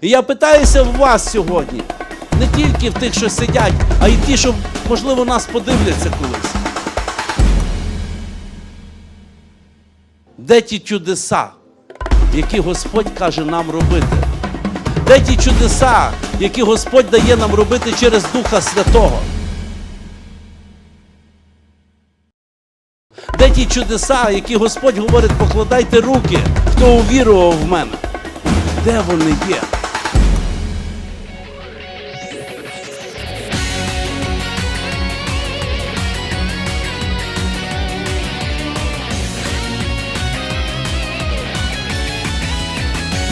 І я питаюся в вас сьогодні, не тільки в тих, що сидять, а й ті, що, можливо, нас подивляться колись. Де ті чудеса, які Господь каже нам робити? Де ті чудеса, які Господь дає нам робити через Духа Святого? Де ті чудеса, які Господь говорить, покладайте руки, хто увірував в мене? Де вони є?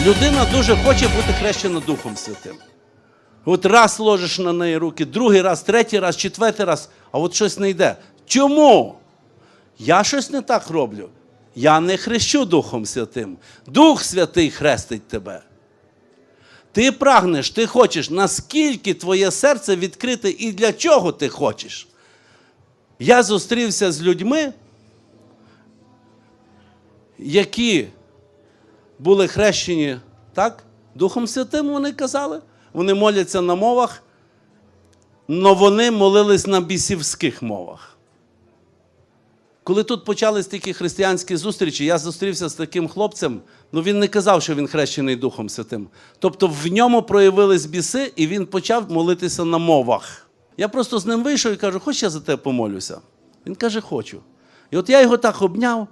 Людина дуже хоче бути хрещена Духом Святим. От раз ложиш на неї руки, другий раз, третій раз, четвертий раз, а от щось не йде. Чому? Я щось не так роблю. Я не хрещу Духом Святим. Дух Святий хрестить тебе. Ти прагнеш, ти хочеш, наскільки твоє серце відкрите і для чого ти хочеш. Я зустрівся з людьми, які були хрещені так? Духом Святим вони казали. Вони моляться на мовах, але вони молились на бісівських мовах. Коли тут почались такі християнські зустрічі, я зустрівся з таким хлопцем, ну він не казав, що він хрещений Духом Святим. Тобто в ньому проявились біси, і він почав молитися на мовах. Я просто з ним вийшов і кажу, хоч я за тебе помолюся. Він каже, хочу. І от я його так обняв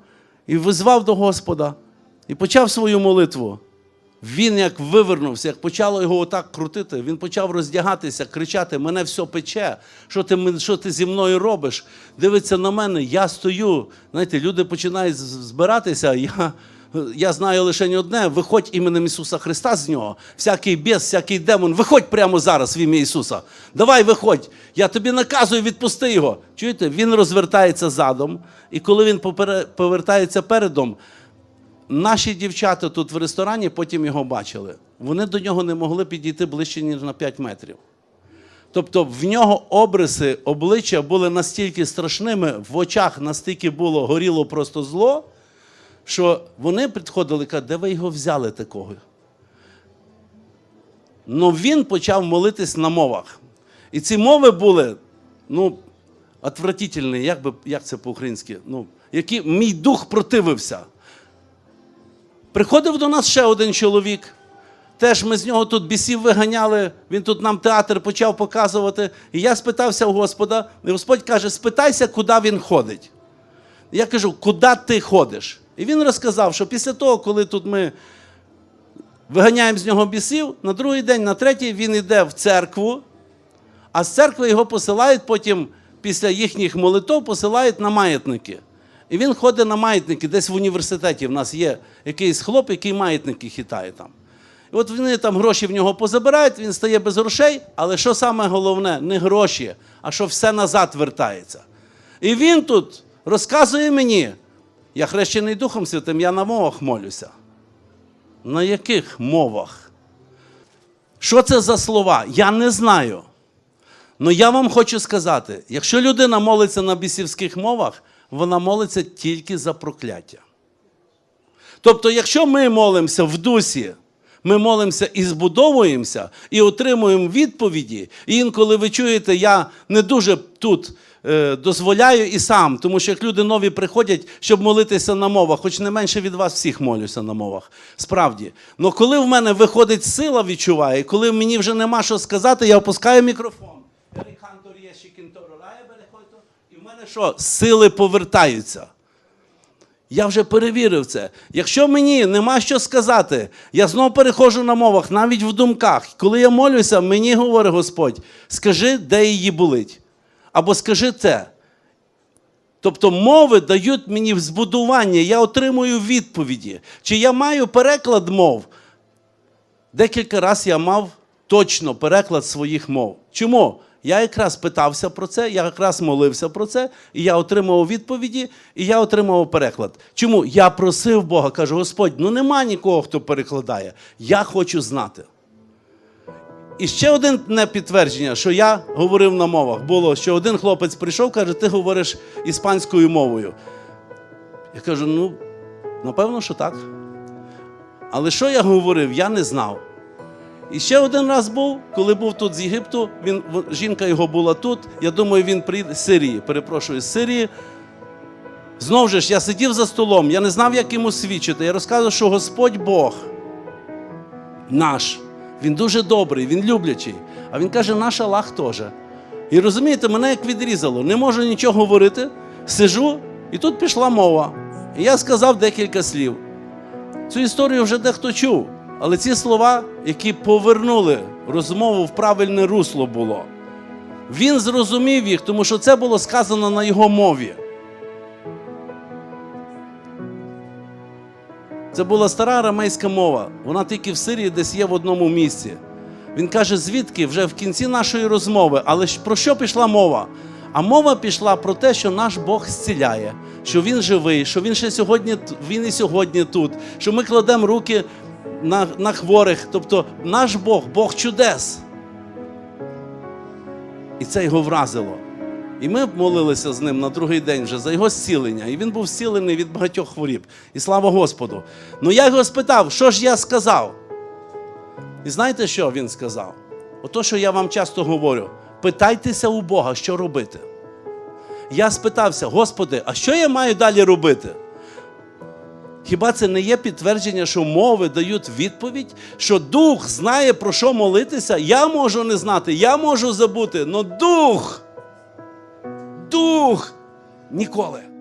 і визвав до Господа, і почав свою молитву. Він як вивернувся, як почало його отак крутити, він почав роздягатися, кричати: мене все пече. Що ти, що ти зі мною робиш? Дивиться на мене, я стою. Знаєте, люди починають збиратися. Я, я знаю лише одне: виходь іменем Ісуса Христа з нього. Всякий біс, всякий демон, виходь прямо зараз в ім'я Ісуса. Давай виходь. Я тобі наказую, відпусти його. Чуєте? Він розвертається задом, і коли він повертається передом, Наші дівчата тут в ресторані потім його бачили. Вони до нього не могли підійти ближче, ніж на 5 метрів. Тобто в нього обриси обличчя були настільки страшними, в очах настільки було горіло просто зло, що вони підходили і кажуть, де ви його взяли такого? Ну він почав молитись на мовах. І ці мови були, ну, отвратительні, як, би, як це по-українськи? Ну, які мій дух противився. Приходив до нас ще один чоловік. Теж ми з нього тут бісів виганяли, він тут нам театр почав показувати. І я спитався у Господа, і Господь каже: спитайся, куди він ходить. Я кажу, куди ти ходиш? І він розказав, що після того, коли тут ми виганяємо з нього бісів, на другий день, на третій він йде в церкву, а з церкви його посилають потім, після їхніх молитов, посилають на маятники. І він ходить на маятники, десь в університеті в нас є якийсь хлоп, який маятники хитає там. І от вони там гроші в нього позабирають, він стає без грошей, але що саме головне, не гроші, а що все назад вертається. І він тут розказує мені, я хрещений Духом Святим, я на мовах молюся. На яких мовах? Що це за слова? Я не знаю. Ну я вам хочу сказати: якщо людина молиться на бісівських мовах, вона молиться тільки за прокляття. Тобто, якщо ми молимося в дусі, ми молимося і збудовуємося, і отримуємо відповіді. І інколи ви чуєте, я не дуже тут е, дозволяю і сам, тому що як люди нові приходять, щоб молитися на мовах, хоч не менше від вас всіх молюся на мовах. Справді. Але коли в мене виходить сила, відчуває, коли мені вже нема що сказати, я опускаю мікрофон. Що? Сили повертаються. Я вже перевірив це. Якщо мені нема що сказати, я знову переходжу на мовах, навіть в думках. Коли я молюся, мені говорить Господь, скажи, де її болить. Або скажи те. Тобто мови дають мені збудування, я отримую відповіді. Чи я маю переклад мов? Декілька разів я мав точно переклад своїх мов. Чому? Я якраз питався про це, я якраз молився про це, і я отримав відповіді, і я отримав переклад. Чому? Я просив Бога, кажу, Господь, ну нема нікого, хто перекладає. Я хочу знати. І ще одне підтвердження, що я говорив на мовах, було, що один хлопець прийшов, каже, ти говориш іспанською мовою. Я кажу, ну, напевно, що так. Але що я говорив, я не знав. І ще один раз був, коли був тут з Єгипту, він, жінка його була тут. Я думаю, він приїде з Сирії, перепрошую, з Сирії. Знову ж, я сидів за столом, я не знав, як йому свідчити. Я розказував, що Господь Бог наш, Він дуже добрий, Він люблячий. А він каже, наш Аллах теж. І розумієте, мене як відрізало, не можу нічого говорити, сижу, і тут пішла мова. І я сказав декілька слів. Цю історію вже дехто чув, але ці слова, які повернули розмову в правильне русло було. Він зрозумів їх, тому що це було сказано на його мові. Це була стара арамейська мова. Вона тільки в Сирії десь є в одному місці. Він каже, звідки вже в кінці нашої розмови, але про що пішла мова? А мова пішла про те, що наш Бог зціляє, що Він живий, що Він ще сьогодні він і сьогодні тут, що ми кладемо руки на, на хворих. Тобто наш Бог, Бог чудес. І це його вразило. І ми молилися з ним на другий день вже за його зцілення. І він був зцілений від багатьох хворіб. І слава Господу. Ну я його спитав, що ж я сказав? І знаєте, що він сказав? Ото, що я вам часто говорю: питайтеся у Бога, що робити. Я спитався, Господи, а що я маю далі робити? Хіба це не є підтвердження, що мови дають відповідь, що дух знає, про що молитися? Я можу не знати, я можу забути, але дух, дух ніколи.